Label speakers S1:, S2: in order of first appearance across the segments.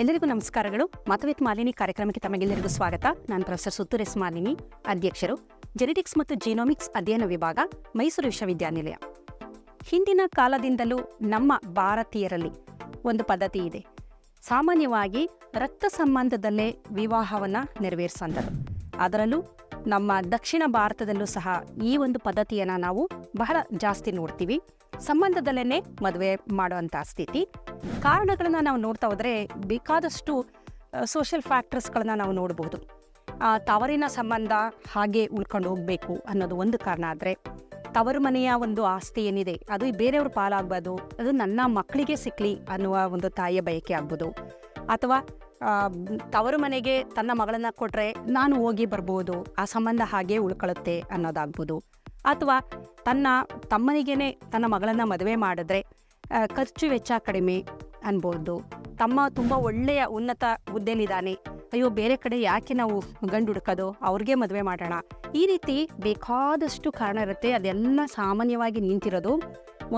S1: ಎಲ್ಲರಿಗೂ ನಮಸ್ಕಾರಗಳು. ಮತವಿತ್ ಮಾಲಿನಿ ಕಾರ್ಯಕ್ರಮಕ್ಕೆ ತಮಗೆಲ್ಲರಿಗೂ ಸ್ವಾಗತ. ನಾನು ಪ್ರೊಫೆಸರ್ ಸುತ್ತೂರ್ ಎಸ್ ಮಾಲಿನಿ, ಅಧ್ಯಕ್ಷರು. ಜೆನೆಟಿಕ್ಸ್ ಮತ್ತು ಜೀನೋಮಿಕ್ಸ್ ಅಧ್ಯಯನ ವಿಭಾಗ, ಮೈಸೂರು ವಿಶ್ವವಿದ್ಯಾನಿಲಯ. ಹಿಂದಿನ ಕಾಲದಿಂದಲೂ ನಮ್ಮ ಭಾರತೀಯರಲ್ಲಿ ಒಂದು ಪದ್ಧತಿ ಇದೆ. ಸಾಮಾನ್ಯವಾಗಿ ರಕ್ತ ಸಂಬಂಧದಲ್ಲೇ ವಿವಾಹವನ್ನು ನೆರವೇರಿಸಂದರು ಅದರಲ್ಲೂ ನಮ್ಮ ದಕ್ಷಿಣ ಭಾರತದಲ್ಲೂ ಸಹ ಈ ಒಂದು ಪದ್ಧತಿಯನ್ನು ನಾವು ಬಹಳ ಜಾಸ್ತಿ ನೋಡ್ತೀವಿ. ಸಂಬಂಧದಲ್ಲೇ ಮದುವೆ ಮಾಡುವಂಥ ಸ್ಥಿತಿ. ಕಾರಣಗಳನ್ನು ನಾವು ನೋಡ್ತಾ ಹೋದರೆ ಬೇಕಾದಷ್ಟು ಸೋಷಿಯಲ್ ಫ್ಯಾಕ್ಟರ್ಸ್ಗಳನ್ನ ನಾವು ನೋಡಬಹುದು ಆ, ತವರಿನ ಸಂಬಂಧ ಹಾಗೆ ಉಳ್ಕೊಂಡು ಹೋಗಬೇಕು ಅನ್ನೋದು ಒಂದು ಕಾರಣ ಆದರೆ ತವರು ಮನೆಯ ಒಂದು ಆಸ್ತಿ ಏನಿದೆ ಅದು ಬೇರೆಯವ್ರ ಪಾಲಾಗ್ಬೋದು ಅದು ನನ್ನ ಮಕ್ಕಳಿಗೆ ಸಿಕ್ಕಲಿ ಅನ್ನುವ ಒಂದು ತಾಯಿಯ ಬಯಕೆ ಆಗ್ಬೋದು. ಅಥವಾ ತವರು ಮನೆಗೆ ತನ್ನ ಮಗಳನ್ನ ಕೊಟ್ರೆ ನಾನು ಹೋಗಿ ಬರ್ಬೋದು, ಆ ಸಂಬಂಧ ಹಾಗೆ ಉಳ್ಕೊಳ್ಳುತ್ತೆ ಅನ್ನೋದಾಗ್ಬೋದು. ಅಥವಾ ತನ್ನ ತಮ್ಮನಿಗೇನೆ ತನ್ನ ಮಗಳನ್ನ ಮದುವೆ ಮಾಡಿದ್ರೆ ಖರ್ಚು ವೆಚ್ಚ ಕಡಿಮೆ ಅನ್ಬೋದು. ತಮ್ಮ ತುಂಬ ಒಳ್ಳೆಯ ಉನ್ನತ ಹುದ್ದೆಲಿದ್ದಾನೆ ಅಯ್ಯೋ, ಬೇರೆ ಕಡೆ ಯಾಕೆ ನಾವು ಗಂಡು ಹುಡುಕೋದು ಅವ್ರಿಗೆ ಮದುವೆ ಮಾಡೋಣ. ಈ ರೀತಿ ಬೇಕಾದಷ್ಟು ಕಾರಣ ಇರುತ್ತೆ. ಅದೆಲ್ಲ ಸಾಮಾನ್ಯವಾಗಿ ನಿಂತಿರೋದು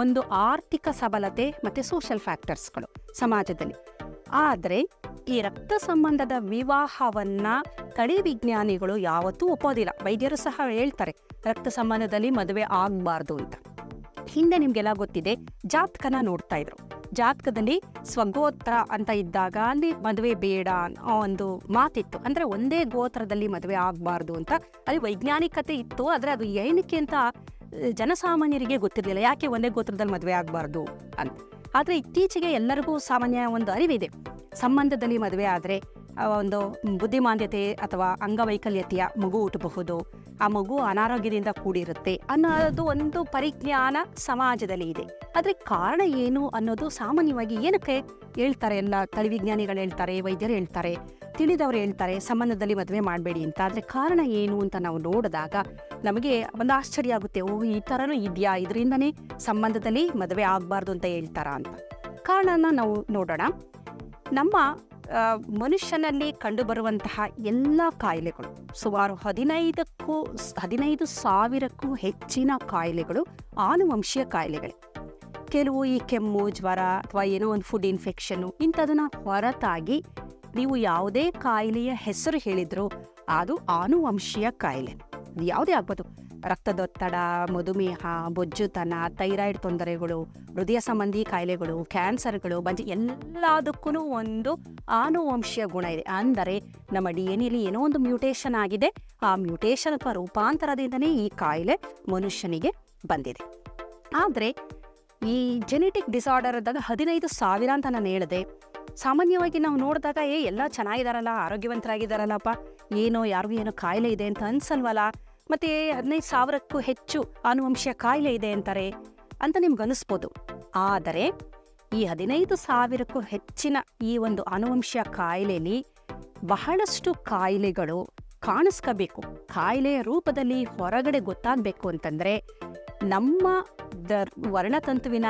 S1: ಒಂದು ಆರ್ಥಿಕ ಸಬಲತೆ ಮತ್ತು ಸೋಷಲ್ ಫ್ಯಾಕ್ಟರ್ಸ್ಗಳು ಸಮಾಜದಲ್ಲಿ. ಆದರೆ ಈ ರಕ್ತ ಸಂಬಂಧದ ವಿವಾಹವನ್ನ ತಳಿ ವಿಜ್ಞಾನಿಗಳು ಯಾವತ್ತೂ ಒಪ್ಪೋದಿಲ್ಲ. ವೈದ್ಯರು ಸಹ ಹೇಳ್ತಾರೆ, ರಕ್ತ ಸಂಬಂಧದಲ್ಲಿ ಮದುವೆ ಆಗಬಾರ್ದು ಅಂತ. ಹಿಂದೆ ನಿಮ್ಗೆಲ್ಲ ಗೊತ್ತಿದೆ, ಜಾತಕನ ನೋಡ್ತಾ ಇದ್ರು. ಜಾತಕದಲ್ಲಿ ಸ್ವಗೋತ್ರ ಅಂತ ಇದ್ದಾಗ ಅಲ್ಲಿ ಮದುವೆ ಬೇಡ ಅನ್ನೋ ಒಂದು ಮಾತಿತ್ತು. ಅಂದ್ರೆ ಒಂದೇ ಗೋತ್ರದಲ್ಲಿ ಮದುವೆ ಆಗಬಾರ್ದು ಅಂತ. ಅಲ್ಲಿ ವೈಜ್ಞಾನಿಕತೆ ಇತ್ತು, ಆದ್ರೆ ಅದು ಏನಕ್ಕೆ ಅಂತ ಜನಸಾಮಾನ್ಯರಿಗೆ ಗೊತ್ತಿರಲಿಲ್ಲ. ಯಾಕೆ ಒಂದೇ ಗೋತ್ರದಲ್ಲಿ ಮದುವೆ ಆಗಬಾರ್ದು ಅಂತ. ಆದ್ರೆ ಇತ್ತೀಚೆಗೆ ಎಲ್ಲರಿಗೂ ಸಾಮಾನ್ಯ ಒಂದು ಅರಿವಿದೆ. ಸಂಬಂಧದಲ್ಲಿ ಮದುವೆ ಆದರೆ ಒಂದು ಬುದ್ಧಿಮಾಂದ್ಯತೆ ಅಥವಾ ಅಂಗವೈಕಲ್ಯತೆಯ ಮಗು ಹುಟ್ಟಬಹುದು. ಆ ಮಗು ಅನಾರೋಗ್ಯದಿಂದ ಕೂಡಿರುತ್ತೆ ಅನ್ನೋದು ಒಂದು ಪರಿಜ್ಞಾನ ಸಮಾಜದಲ್ಲಿ ಇದೆ. ಆದರೆ ಕಾರಣ ಏನು ಅನ್ನೋದು ಸಾಮಾನ್ಯವಾಗಿ ಏನಕ್ಕೆ ಹೇಳ್ತಾರೆ ಎಲ್ಲ ತಳಿವಿಜ್ಞಾನಿಗಳು ಹೇಳ್ತಾರೆ, ವೈದ್ಯರು ಹೇಳ್ತಾರೆ. ತಿಳಿದವರು ಹೇಳ್ತಾರೆ, ಸಂಬಂಧದಲ್ಲಿ ಮದುವೆ ಮಾಡಬೇಡಿ ಅಂತ. ಆದರೆ ಕಾರಣ ಏನು ಅಂತ ನಾವು ನೋಡಿದಾಗ ನಮಗೆ ಒಂದು ಆಶ್ಚರ್ಯ ಆಗುತ್ತೆ. ಓ, ಈ ಥರನೂ ಇದೆಯಾ? ಇದರಿಂದನೇ ಸಂಬಂಧದಲ್ಲಿ ಮದುವೆ ಆಗಬಾರ್ದು ಅಂತ ಹೇಳ್ತಾರಾ ಅಂತ. ಕಾರಣನ ನಾವು ನೋಡೋಣ. ನಮ್ಮ ಮನುಷ್ಯನಲ್ಲಿ ಕಂಡುಬರುವಂತಹ ಎಲ್ಲ ಕಾಯಿಲೆಗಳು, ಸುಮಾರು ಹದಿನೈದಕ್ಕೂ, ಹದಿನೈದು ಸಾವಿರಕ್ಕೂ ಹೆಚ್ಚಿನ ಕಾಯಿಲೆಗಳು ಆನುವಂಶೀಯ ಕಾಯಿಲೆಗಳೇ. ಕೆಲವು ಈ ಕೆಮ್ಮು, ಜ್ವರ ಅಥವಾ ಏನೋ ಒಂದು ಫುಡ್ ಇನ್ಫೆಕ್ಷನ್ನು ಇಂಥದನ್ನ ಹೊರತಾಗಿ ನೀವು ಯಾವುದೇ ಕಾಯಿಲೆಯ ಹೆಸರು ಹೇಳಿದ್ರು ಅದು ಆನುವಂಶೀಯ ಕಾಯಿಲೆ. ಯಾವುದೇ ಆಗ್ಬೋದು. ರಕ್ತದೊತ್ತಡ ಮಧುಮೇಹ, ಬೊಜ್ಜುತನ, ಥೈರಾಯ್ಡ್ ತೊಂದರೆಗಳು, ಹೃದಯ ಸಂಬಂಧಿ ಕಾಯಿಲೆಗಳು, ಕ್ಯಾನ್ಸರ್ಗಳು, ಬಂಜಿ ಎಲ್ಲದಕ್ಕೂ ಒಂದು ಆನುವಂಶೀಯ ಗುಣ ಇದೆ. ಅಂದರೆ ನಮ್ಮ ಡಿ ಎನ್ ಎಲಿ ಏನೋ ಒಂದು ಮ್ಯೂಟೇಷನ್ ಆಗಿದೆ. ಆ ಮ್ಯೂಟೇಷನ್ ಅಥವಾ ರೂಪಾಂತರದಿಂದನೇ ಈ ಕಾಯಿಲೆ ಮನುಷ್ಯನಿಗೆ ಬಂದಿದೆ. ಆದರೆ ಈ ಜೆನೆಟಿಕ್ ಡಿಸಾರ್ಡರ್ ಇದ್ದಾಗ ಹದಿನೈದು ಸಾವಿರ ಅಂತ ನಾನು ಹೇಳಿದೆ. ಸಾಮಾನ್ಯವಾಗಿ ನಾವು ನೋಡಿದಾಗ, ಏ, ಎಲ್ಲ ಚೆನ್ನಾಗಿದಾರಲ್ಲ ಆರೋಗ್ಯವಂತರಾಗಿದ್ದಾರಲ್ಲಪ್ಪ ಏನೋ, ಯಾರಿಗೂ ಏನೋ ಕಾಯಿಲೆ ಇದೆ ಅಂತ ಅನ್ಸಲ್ವಲ್ಲ? ಮತ್ತೆ ಹದಿನೈದು ಸಾವಿರಕ್ಕೂ ಹೆಚ್ಚು ಆನುವಂಶೀಯ ಕಾಯಿಲೆ ಇದೆ ಅಂತಾರೆ ಅಂತ ನಿಮ್ಗೆ ಅನಿಸ್ಬೋದು. ಆದರೆ, ಈ ಹದಿನೈದು ಸಾವಿರಕ್ಕೂ ಹೆಚ್ಚಿನ ಈ ಒಂದು ಆನುವಂಶೀಯ ಕಾಯಿಲೆಯಲ್ಲಿ ಬಹಳಷ್ಟು ಕಾಯಿಲೆಗಳು ಕಾಣಿಸ್ಕೋಬೇಕು. ಕಾಯಿಲೆಯ ರೂಪದಲ್ಲಿ ಹೊರಗಡೆ ಗೊತ್ತಾಗಬೇಕು ಅಂತಂದರೆ ನಮ್ಮ ದ ವರ್ಣತಂತುವಿನ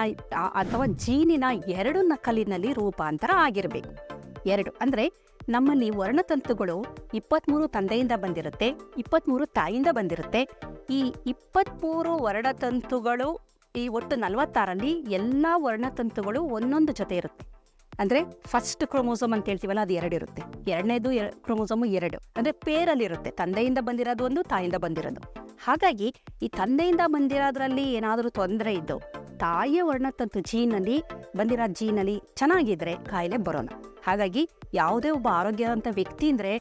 S1: ಅಥವಾ ಜೀನಿನ ಎರಡು ನಕಲಿನಲ್ಲಿ ರೂಪಾಂತರ ಆಗಿರಬೇಕು. ಎರಡು, ಅಂದರೆ ನಮ್ಮಲ್ಲಿ ವರ್ಣತಂತುಗಳು ಇಪ್ಪತ್ತ್ಮೂರು ತಂದೆಯಿಂದ ಬಂದಿರುತ್ತೆ ಇಪ್ಪತ್ತ್ಮೂರು ತಾಯಿಯಿಂದ ಬಂದಿರುತ್ತೆ. ಈ ಇಪ್ಪತ್ತ್ಮೂರು ವರ್ಣತಂತುಗಳು, ಈ ಒಟ್ಟು ನಲವತ್ತಾರಲ್ಲಿ ಎಲ್ಲ ವರ್ಣತಂತುಗಳು ಒಂದೊಂದು ಜೊತೆ ಇರುತ್ತೆ. ಅಂದ್ರೆ ಫಸ್ಟ್ ಕ್ರೋಮೋಸೋಮ್ ಅಂತ ಹೇಳ್ತೀವಲ್ಲ, ಅದು ಎರಡು ಇರುತ್ತೆ. ಎರಡನೇದು ಕ್ರೋಮೋಸೋಮು ಎರಡು. ಅಂದರೆ ಪೇರಲ್ಲಿರುತ್ತೆ ತಂದೆಯಿಂದ ಬಂದಿರೋದು ಒಂದು, ತಾಯಿಂದ ಬಂದಿರೋದು. ಹಾಗಾಗಿ ಈ ತಂದೆಯಿಂದ ಬಂದಿರೋದ್ರಲ್ಲಿ ಏನಾದರೂ ತೊಂದರೆ ಇದ್ದು, ತಾಯಿಯ ವರ್ಣತಂತು ಜೀನಲ್ಲಿ ಬಂದಿರೋ ಜೀನಲ್ಲಿ ಚೆನ್ನಾಗಿದ್ರೆ ಕಾಯಿಲೆ ಬರೋಣ. ಹಾಗಾಗಿ ಯಾವುದೇ ಒಬ್ಬ ಆರೋಗ್ಯವಂತ ವ್ಯಕ್ತಿ ಅಂದರೆ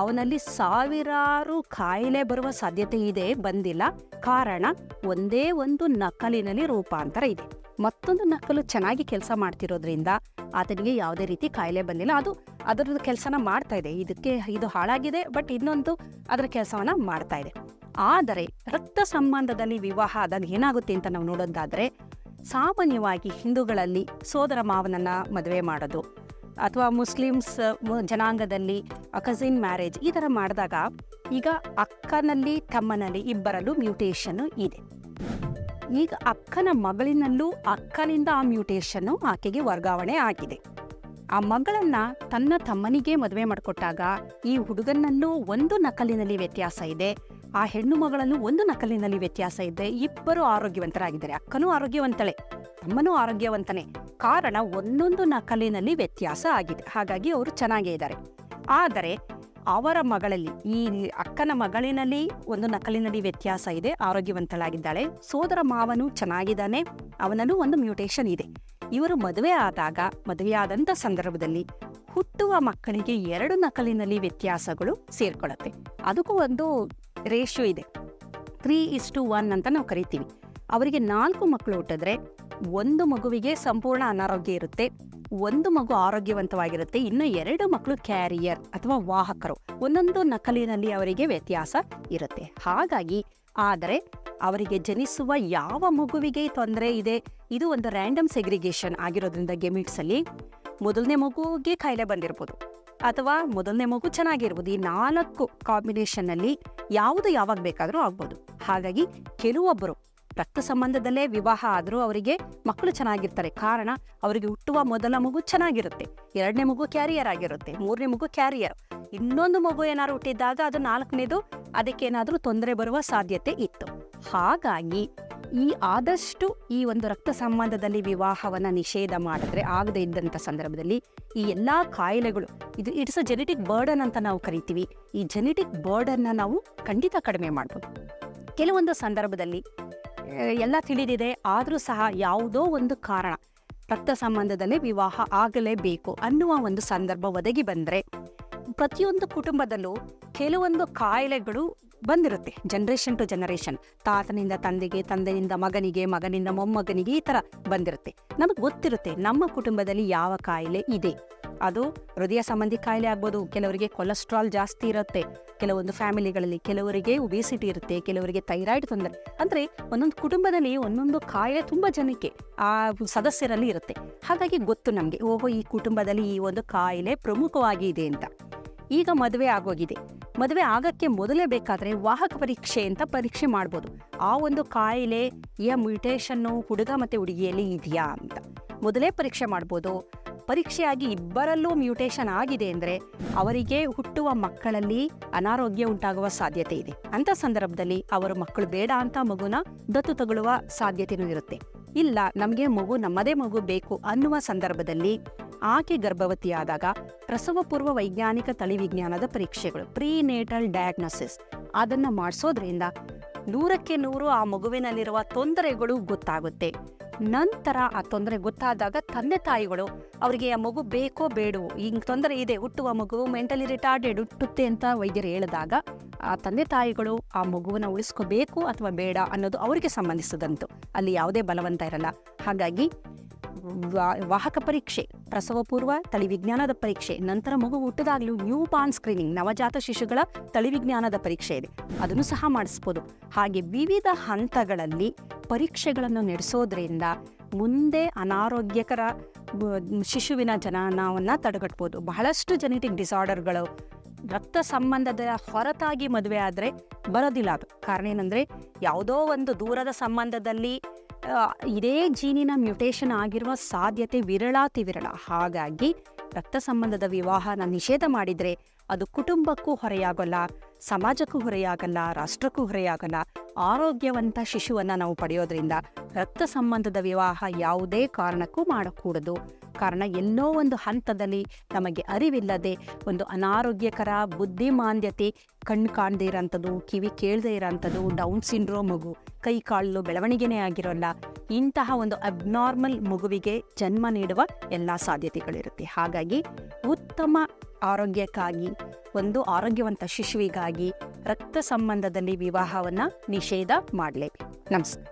S1: ಅವನಲ್ಲಿ ಸಾವಿರಾರು ಕಾಯಿಲೆ ಬರುವ ಸಾಧ್ಯತೆ ಇದೆ, ಬಂದಿಲ್ಲ. ಕಾರಣ, ಒಂದೇ ಒಂದು ನಕಲಿನಲ್ಲಿ ರೂಪಾಂತರ ಇದೆ. ಮತ್ತೊಂದು ನಕಲು ಚೆನ್ನಾಗಿ ಕೆಲಸ ಮಾಡ್ತಿರೋದ್ರಿಂದ ಆತನಿಗೆ ಯಾವುದೇ ರೀತಿ ಕಾಯಿಲೆ ಬಂದಿಲ್ಲ. ಅದು ಅದರದ್ದು ಕೆಲಸನ ಮಾಡ್ತಾ ಇದೆ. ಇದಕ್ಕೆ ಇದು ಹಾಳಾಗಿದೆ, ಬಟ್ ಇನ್ನೊಂದು ಅದರ ಕೆಲಸವನ್ನ ಮಾಡ್ತಾ ಇದೆ. ಆದರೆ ರಕ್ತ ಸಂಬಂಧದಲ್ಲಿ ವಿವಾಹ ಆದಾಗ ಏನಾಗುತ್ತೆ ಅಂತ ನಾವು ನೋಡೋದಾದ್ರೆ ಸಾಮಾನ್ಯವಾಗಿ ಹಿಂದೂಗಳಲ್ಲಿ ಸೋದರ ಮಾವನನ್ನ ಮದುವೆ ಮಾಡೋದು, ಅಥವಾ ಮುಸ್ಲಿಮ್ಸ್ ಜನಾಂಗದಲ್ಲಿ ಕಸಿನ್ ಮ್ಯಾರೇಜ್ ಈ ಥರ ಮಾಡಿದಾಗ ಈಗ ಅಕ್ಕನಲ್ಲಿ, ತಮ್ಮನಲ್ಲಿ ಇಬ್ಬರಲ್ಲೂ ಮ್ಯೂಟೇಷನ್ ಇದೆ. ಈಗ ಅಕ್ಕನ ಮಗಳಿನಲ್ಲೂ ಅಕ್ಕನಿಂದ ಆ ಮ್ಯೂಟೇಷನ್ನು ಆಕೆಗೆ ವರ್ಗಾವಣೆ ಆಗಿದೆ. ಆ ಮಗಳನ್ನ ತನ್ನ ತಮ್ಮನಿಗೆ ಮದುವೆ ಮಾಡಿಕೊಟ್ಟಾಗ ಈ ಹುಡುಗನಲ್ಲೂ ಒಂದು ನಕಲಿನಲ್ಲಿ ವ್ಯತ್ಯಾಸ ಇದೆ. ಆ ಹೆಣ್ಣು ಮಗಳಲ್ಲೂ ಒಂದು ನಕಲಿನಲ್ಲಿ ವ್ಯತ್ಯಾಸ ಇದೆ. ಇಬ್ಬರು ಆರೋಗ್ಯವಂತರಾಗಿದ್ದಾರೆ. ಅಕ್ಕನೂ ಆರೋಗ್ಯವಂತಳೆ, ತಮ್ಮನೂ ಆರೋಗ್ಯವಂತನೇ. ಕಾರಣ ಒಂದೊಂದು ನಕಲಿನಲ್ಲಿ ವ್ಯತ್ಯಾಸ ಆಗಿದೆ. ಹಾಗಾಗಿ ಅವರು ಚೆನ್ನಾಗೇ ಇದ್ದಾರೆ. ಆದರೆ ಅವರ ಮಗಳಲ್ಲಿ, ಈ ಅಕ್ಕನ ಮಗಳಿನಲ್ಲಿ ಒಂದು ನಕಲಿನಲ್ಲಿ ವ್ಯತ್ಯಾಸ ಇದೆ, ಆರೋಗ್ಯವಂತಳಾಗಿದ್ದಾಳೆ. ಸೋದರ ಮಾವನು ಚೆನ್ನಾಗಿದ್ದಾನೆ, ಅವನಲ್ಲೂ ಒಂದು ಮ್ಯೂಟೇಷನ್ ಇದೆ. ಇವರು ಮದುವೆ ಆದಾಗ ಮದುವೆಯಾದಂಥ ಸಂದರ್ಭದಲ್ಲಿ ಹುಟ್ಟುವ ಮಕ್ಕಳಿಗೆ ಎರಡು ನಕಲಿನಲ್ಲಿ ವ್ಯತ್ಯಾಸಗಳು ಸೇರ್ಕೊಳ್ಳುತ್ತೆ ಅದಕ್ಕೂ ಒಂದು ರೇಷಿಯೋ ಇದೆ. ತ್ರೀ ಇಸ್ ಟು ಒನ್ ಅಂತ ನಾವು ಕರಿತೀವಿ. ಅವರಿಗೆ ನಾಲ್ಕು ಮಕ್ಕಳು ಹುಟ್ಟಿದ್ರೆ ಒಂದು ಮಗುವಿಗೆ ಸಂಪೂರ್ಣ ಅನಾರೋಗ್ಯ ಇರುತ್ತೆ. ಒಂದು ಮಗು ಆರೋಗ್ಯವಂತವಾಗಿರುತ್ತೆ. ಇನ್ನು ಎರಡು ಮಕ್ಕಳು ಕ್ಯಾರಿಯರ್ ಅಥವಾ ವಾಹಕರು. ಒಂದೊಂದು ನಕಲಿನಲ್ಲಿ ಅವರಿಗೆ ವ್ಯತ್ಯಾಸ ಇರುತ್ತೆ. ಹಾಗಾಗಿ, ಆದರೆ ಅವರಿಗೆ ಜನಿಸುವ ಯಾವ ಮಗುವಿಗೆ ತೊಂದರೆ ಇದೆ? ಇದು ಒಂದು ರ್ಯಾಂಡಮ್ ಸೆಗ್ರಿಗೇಷನ್ ಆಗಿರೋದ್ರಿಂದ ಗೆಮಿಟ್ಸ್ ಅಲ್ಲಿ ಮೊದಲನೇ ಮಗುಗೆ ಕಾಯಿಲೆ ಬಂದಿರ್ಬೋದು. ಅಥವಾ ಮೊದಲನೇ ಮಗು ಚೆನ್ನಾಗಿರ್ಬೋದು. ಈ ನಾಲ್ಕು ಕಾಂಬಿನೇಷನ್ ಅಲ್ಲಿ ಯಾವುದು ಯಾವಾಗ ಬೇಕಾದರೂ ಆಗ್ಬೋದು. ಹಾಗಾಗಿ ಕೆಲವೊಬ್ಬರು ರಕ್ತ ಸಂಬಂಧದಲ್ಲೇ ವಿವಾಹ ಆದರೂ ಅವರಿಗೆ ಮಕ್ಕಳು ಚೆನ್ನಾಗಿರ್ತಾರೆ. ಕಾರಣ ಅವರಿಗೆ ಹುಟ್ಟುವ ಮೊದಲ ಮಗು ಚೆನ್ನಾಗಿರುತ್ತೆ. ಎರಡನೇ ಮಗು ಕ್ಯಾರಿಯರ್ ಆಗಿರುತ್ತೆ. ಮೂರನೇ ಮಗು ಕ್ಯಾರಿಯರ್ ಇನ್ನೊಂದು ಮಗು ಏನಾದ್ರು ಹುಟ್ಟಿದ್ದಾಗ ಅದು ನಾಲ್ಕನೇದು ಅದಕ್ಕೇನಾದರೂ ತೊಂದರೆ ಬರುವ ಸಾಧ್ಯತೆ ಇತ್ತು. ಹಾಗಾಗಿ ಈ ಆದಷ್ಟು ಈ ಒಂದು ರಕ್ತ ಸಂಬಂಧದಲ್ಲಿ ವಿವಾಹವನ್ನ ನಿಷೇಧ ಮಾಡಿದ್ರೆ ಆಗದೇ ಇದ್ದಂಥ ಸಂದರ್ಭದಲ್ಲಿ ಈ ಎಲ್ಲಾ ಕಾಯಿಲೆಗಳು, ಇದು ಇಟ್ಸ್ ಅ ಜೆನೆಟಿಕ್ ಬರ್ಡನ್ ಅಂತ ನಾವು ಕರಿತೀವಿ. ಈ ಜೆನೆಟಿಕ್ ಬರ್ಡನ್ನ ನಾವು ಖಂಡಿತ ಕಡಿಮೆ ಮಾಡ್ಬೋದು. ಕೆಲವೊಂದು ಸಂದರ್ಭದಲ್ಲಿ ಎಲ್ಲ ತಿಳಿದಿದೆ, ಆದರೂ ಸಹ ಯಾವುದೋ ಒಂದು ಕಾರಣ. ರಕ್ತ ಸಂಬಂಧದಲ್ಲಿ ವಿವಾಹ ಆಗಲೇಬೇಕು ಅನ್ನುವ ಒಂದು ಸಂದರ್ಭ ಒದಗಿ ಬಂದರೆ, ಪ್ರತಿಯೊಂದು ಕುಟುಂಬದಲ್ಲೂ ಕೆಲವೊಂದು ಕಾಯಿಲೆಗಳು ಬಂದಿರುತ್ತೆ. ಜನರೇಷನ್ ಟು ಜನರೇಷನ್ ತಾತನಿಂದ ತಂದೆಗೆ, ತಂದೆಯಿಂದ ಮಗನಿಗೆ, ಮಗನಿಂದ ಮೊಮ್ಮಗನಿಗೆ ಈ ತರ ಬಂದಿರುತ್ತೆ. ನಮಗೆ ಗೊತ್ತಿರುತ್ತೆ ನಮ್ಮ ಕುಟುಂಬದಲ್ಲಿ ಯಾವ ಕಾಯಿಲೆ ಇದೆ. ಅದು ಹೃದಯ ಸಂಬಂಧಿ ಕಾಯಿಲೆ ಆಗ್ಬೋದು, ಕೆಲವರಿಗೆ ಕೊಲೆಸ್ಟ್ರಾಲ್ ಜಾಸ್ತಿ ಇರುತ್ತೆ, ಕೆಲವೊಂದು ಫ್ಯಾಮಿಲಿಗಳಲ್ಲಿ ಕೆಲವರಿಗೆ ಒಬೇಸಿಟಿ ಇರುತ್ತೆ, ಕೆಲವರಿಗೆ ಥೈರಾಯ್ಡ್ ತೊಂದರೆ. ಅಂದರೆ ಒಂದೊಂದು ಕುಟುಂಬದಲ್ಲಿ ಒಂದೊಂದು ಕಾಯಿಲೆ ತುಂಬ ಜನಕ್ಕೆ ಆ ಸದಸ್ಯರಲ್ಲಿ ಇರುತ್ತೆ. ಹಾಗಾಗಿ ಗೊತ್ತು ನಮಗೆ, ಓಹೋ ಈ ಕುಟುಂಬದಲ್ಲಿ ಈ ಒಂದು ಕಾಯಿಲೆ ಪ್ರಮುಖವಾಗಿ ಇದೆ ಅಂತ. ಈಗ ಮದುವೆ ಆಗೋಗಿದೆ. ಮದುವೆ ಆಗಕ್ಕೆ ಮೊದಲೇ ಬೇಕಾದರೆ ವಾಹಕ ಪರೀಕ್ಷೆ ಅಂತ ಪರೀಕ್ಷೆ ಮಾಡ್ಬೋದು. ಆ ಒಂದು ಕಾಯಿಲೆ ಯ ಮ್ಯೂಟೇಷನ್ನು ಹುಡುಗ ಮತ್ತೆ ಹುಡುಗಿಯಲ್ಲಿ ಇದೆಯಾ ಅಂತ. ಮೊದಲೇ ಪರೀಕ್ಷೆ ಮಾಡ್ಬೋದು. ಪರೀಕ್ಷೆಯಾಗಿ ಇಬ್ಬರಲ್ಲೂ ಮ್ಯೂಟೇಷನ್ ಆಗಿದೆ ಅಂದರೆ ಅವರಿಗೆ ಹುಟ್ಟುವ ಮಕ್ಕಳಲ್ಲಿ ಅನಾರೋಗ್ಯ ಉಂಟಾಗುವ ಸಾಧ್ಯತೆ ಇದೆ. ಅಂತ ಸಂದರ್ಭದಲ್ಲಿ ಅವರು ಮಕ್ಕಳು ಬೇಡ ಅಂತ ಮಗುನ ದತ್ತು ತಗೊಳ್ಳುವ ಸಾಧ್ಯತೆಯೂ ಇರುತ್ತೆ. ಇಲ್ಲ, ನಮಗೆ ಮಗು ನಮ್ಮದೇ ಮಗು ಬೇಕು ಅನ್ನುವ ಸಂದರ್ಭದಲ್ಲಿ ಆಕೆ ಗರ್ಭವತಿಯಾದಾಗ ಪ್ರಸವ ಪೂರ್ವ ವೈಜ್ಞಾನಿಕ ತಳಿವಿಜ್ಞಾನದ ಪರೀಕ್ಷೆಗಳು ಪ್ರೀನೇಟಲ್ ಡಯಾಗ್ನೋಸಿಸ್ ಅದನ್ನ ಮಾಡಿಸೋದ್ರಿಂದ ನೂರಕ್ಕೆ ನೂರು ಆ ಮಗುವಿನಲ್ಲಿರುವ ತೊಂದರೆಗಳು ಗೊತ್ತಾಗುತ್ತೆ. ನಂತರ ಆ ತೊಂದರೆ ಗೊತ್ತಾದಾಗ ತಂದೆ ತಾಯಿಗಳು ಅವರಿಗೆ, ಆ ಮಗು ಬೇಕೋ ಬೇಡೋ ಹಿಂಗೆ ತೊಂದರೆ ಇದೆ, ಹುಟ್ಟುವ ಮಗು ಮೆಂಟಲಿ ರಿಟಾರ್ಡೆಡ್ ಹುಟ್ಟುತ್ತೆ ಅಂತ ವೈದ್ಯರು ಹೇಳಿದಾಗ, ಆ ತಂದೆ ತಾಯಿಗಳು ಆ ಮಗುವನ್ನ ಉಳಿಸ್ಕೋಬೇಕು ಅಥವಾ ಬೇಡ ಅನ್ನೋದು ಅವರಿಗೆ ಸಂಬಂಧಿಸಿದಂತು. ಅಲ್ಲಿ ಯಾವುದೇ ಬಲವಂತ ಇರಲ್ಲ. ಹಾಗಾಗಿ ವಾಹಕ ಪರೀಕ್ಷೆ ಪ್ರಸವ ಪೂರ್ವ ತಳಿವಿಜ್ಞಾನದ ಪರೀಕ್ಷೆ, ನಂತರ ಮಗು ಹುಟ್ಟದಾಗಲೂ ನ್ಯೂ ಬಾರ್ನ್ ಸ್ಕ್ರೀನಿಂಗ್, ನವಜಾತ ಶಿಶುಗಳ ತಳಿವಿಜ್ಞಾನದ ಪರೀಕ್ಷೆ ಇದೆ. ಅದನ್ನು ಸಹ ಮಾಡಿಸ್ಬೋದು. ಹಾಗೆ ವಿವಿಧ ಹಂತಗಳಲ್ಲಿ ಪರೀಕ್ಷೆಗಳನ್ನು ನಡೆಸೋದ್ರಿಂದ ಮುಂದೆ ಅನಾರೋಗ್ಯಕರ ಶಿಶುವಿನ ಜನನವನ್ನು ತಡೆಗಟ್ಬೋದು. ಬಹಳಷ್ಟು ಜೆನೆಟಿಕ್ ಡಿಸಾರ್ಡರ್ಗಳು ರಕ್ತ ಸಂಬಂಧದ ಹೊರತಾಗಿ ಮದುವೆ ಆದರೆ ಬರೋದಿಲ್ಲ ಅದು. ಕಾರಣ ಏನಂದರೆ, ಯಾವುದೋ ಒಂದು ದೂರದ ಸಂಬಂಧದಲ್ಲಿ ಇದೇ ಜೀನಿನ ಮ್ಯುಟೇಷನ್ ಆಗಿರುವ ಸಾಧ್ಯತೆ ವಿರಳಾತಿ ವಿರಳ. ಹಾಗಾಗಿ ರಕ್ತ ಸಂಬಂಧದ ವಿವಾಹನ ನಿಷೇಧ ಮಾಡಿದರೆ ಅದು ಕುಟುಂಬಕ್ಕೂ ಹೊರೆಯಾಗಲ್ಲ, ಸಮಾಜಕ್ಕೂ ಹೊರೆಯಾಗಲ್ಲ, ರಾಷ್ಟ್ರಕ್ಕೂ ಹೊರೆಯಾಗಲ್ಲ. ಆರೋಗ್ಯವಂತ ಶಿಶುವನ್ನ ನಾವು ಪಡೆಯೋದ್ರಿಂದ ರಕ್ತ ಸಂಬಂಧದ ವಿವಾಹ ಯಾವುದೇ ಕಾರಣಕ್ಕೂ ಮಾಡಕೂಡದು. ಕಾರಣ ಎಲ್ಲೋ ಒಂದು ಹಂತದಲ್ಲಿ ನಮಗೆ ಅರಿವಿಲ್ಲದೆ ಒಂದು ಅನಾರೋಗ್ಯಕರ, ಬುದ್ಧಿಮಾಂದ್ಯತೆ ಕಣ್ಣು ಕಾಣದೇ ಇರೋಂಥದ್ದು, ಕಿವಿ ಕೇಳದೇ ಇರೋಂಥದ್ದು, ಡೌನ್ ಸಿಂಡ್ರೋಮ್ ಮಗು ಕೈ ಕಾಲು ಬೆಳವಣಿಗೆನೇ ಆಗಿರೋಲ್ಲ. ಇಂತಹ ಒಂದು ಅಬ್ನಾರ್ಮಲ್ ಮಗುವಿಗೆ ಜನ್ಮ ನೀಡುವ ಎಲ್ಲ ಸಾಧ್ಯತೆಗಳಿರುತ್ತೆ. ಹಾಗಾಗಿ ಉತ್ತಮ ಆರೋಗ್ಯಕ್ಕಾಗಿ, ಒಂದು ಆರೋಗ್ಯವಂತ ಶಿಶುವಿಗಾಗಿ ರಕ್ತ ಸಂಬಂಧದಲ್ಲಿ ವಿವಾಹವನ್ನ ನಿಷೇಧ ಮಾಡಲೇಬೇಕು. ನಮಸ್ಕಾರ.